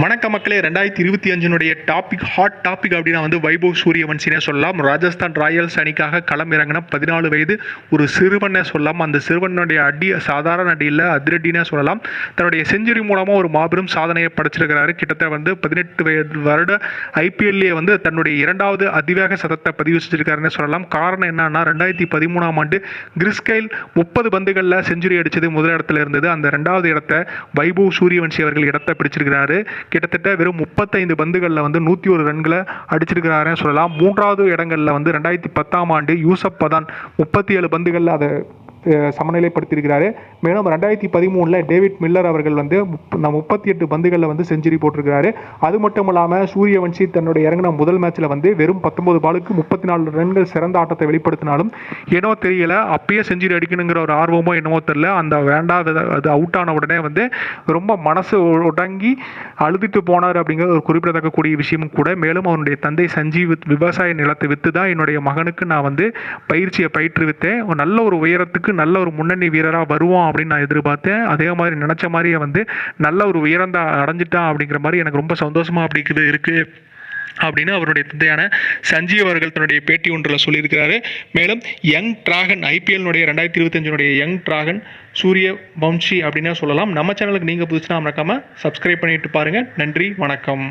வணக்க மக்களே ரெண்டாயிரத்தி இருபத்தி அஞ்சினுடைய டாபிக் ஹாட் டாபிக் அப்படின்னா வந்து வைபவ் சூரியவன்சினே சொல்லலாம். ராஜஸ்தான் ராயல்ஸ் அணிக்காக களம் இறங்கின பதினாலு வயது ஒரு சிறுவனை சொல்லலாம். அந்த சிறுவனுடைய அடி சாதாரண அடியில் அதிரடினே சொல்லலாம். தன்னுடைய செஞ்சுரி மூலமாக ஒரு மாபெரும் சாதனையை படைச்சிருக்கிறாரு. கிட்டத்தட்ட வந்து பதினெட்டு வயது வருட ஐபிஎல்லே வந்து தன்னுடைய இரண்டாவது அதிவேக சதத்தை பதிவு செஞ்சிருக்காருன்னு சொல்லலாம். காரணம் என்னன்னா ரெண்டாயிரத்தி பதிமூணாம் ஆண்டு கிறிஸ்கைல் முப்பது பந்துகளில் செஞ்சுரி அடித்தது முதல் இடத்துல இருந்தது. அந்த ரெண்டாவது இடத்த வைபவ் சூரியவன்சி அவர்கள் இடத்தை பிடிச்சிருக்கிறார். கிட்டத்தட்ட வெறும் முப்பத்தைந்து பந்துகளில் வந்து நூற்றி ஒரு ரன்களை அடிச்சிருக்கிறாருன்னு சொல்லலாம். மூன்றாவது இடங்களில் வந்து ரெண்டாயிரத்தி பத்தாம் ஆண்டு யூசப் பதான் முப்பத்தி ஏழு பந்துகளில் அதை சமநிலைப்படுத்தியிருக்கிறாரு. மேலும் ரெண்டாயிரத்தி பதிமூணில் டேவிட் மில்லர் அவர்கள் வந்து முப்பத்தி எட்டு பந்துகளில் வந்து செஞ்சுரி போட்டிருக்கிறாரு. அது மட்டும் இல்லாமல் சூரியவன்சி தன்னுடைய இறங்கின முதல் மேட்ச்சில் வந்து வெறும் பத்தொன்பது பாலுக்கு முப்பத்தி நாலு ரன்கள் சிறந்த ஆட்டத்தை வெளிப்படுத்தினாலும் ஏனோ தெரியல அப்பயே செஞ்சுரி அடிக்கணுங்கிற ஒரு ஆர்வமோ என்னமோ தெரியல அந்த வேண்டாத அது அவுட் ஆன உடனே வந்து ரொம்ப மனசு உடங்கி அழுதுட்டு போனார் அப்படிங்கிற ஒரு குறிப்பிடத்தக்கக்கூடிய விஷயமும் கூட. மேலும் அவனுடைய தந்தை சஞ்சீவ் விவசாய நிலத்தை விற்று தான் என்னுடைய மகனுக்கு நான் வந்து பயிற்சியை பயிற்றுவித்தேன். ஒரு நல்ல ஒரு உயரத்துக்கு நல்ல ஒரு முன்னணி வீரராக வருவான் அப்படின்னு நான் எதிர்பார்த்தேன். அதே மாதிரி நினச்ச மாதிரியே வந்து நல்ல ஒரு உயரந்த அடைஞ்சிட்டான் அப்படிங்கிற மாதிரி எனக்கு ரொம்ப சந்தோஷமாக அப்படிங்கிறது இருக்குது அப்படின்னு அவருடைய தந்தையான சஞ்சீவ் அவர்கள் தன்னுடைய பேட்டி ஒன்றில் சொல்லியிருக்கிறாரு. மேலும் யங் டிராகன் ஐபிஎல்னுடைய ரெண்டாயிரத்தி இருபத்தஞ்சினுடைய யங் டிராகன் சூரிய வம்சி அப்படின்னே சொல்லலாம். நம்ம சேனலுக்கு நீங்கள் புதுசுனா மறக்காமல் சப்ஸ்கிரைப் பண்ணிட்டு பாருங்கள் நன்றி வணக்கம்.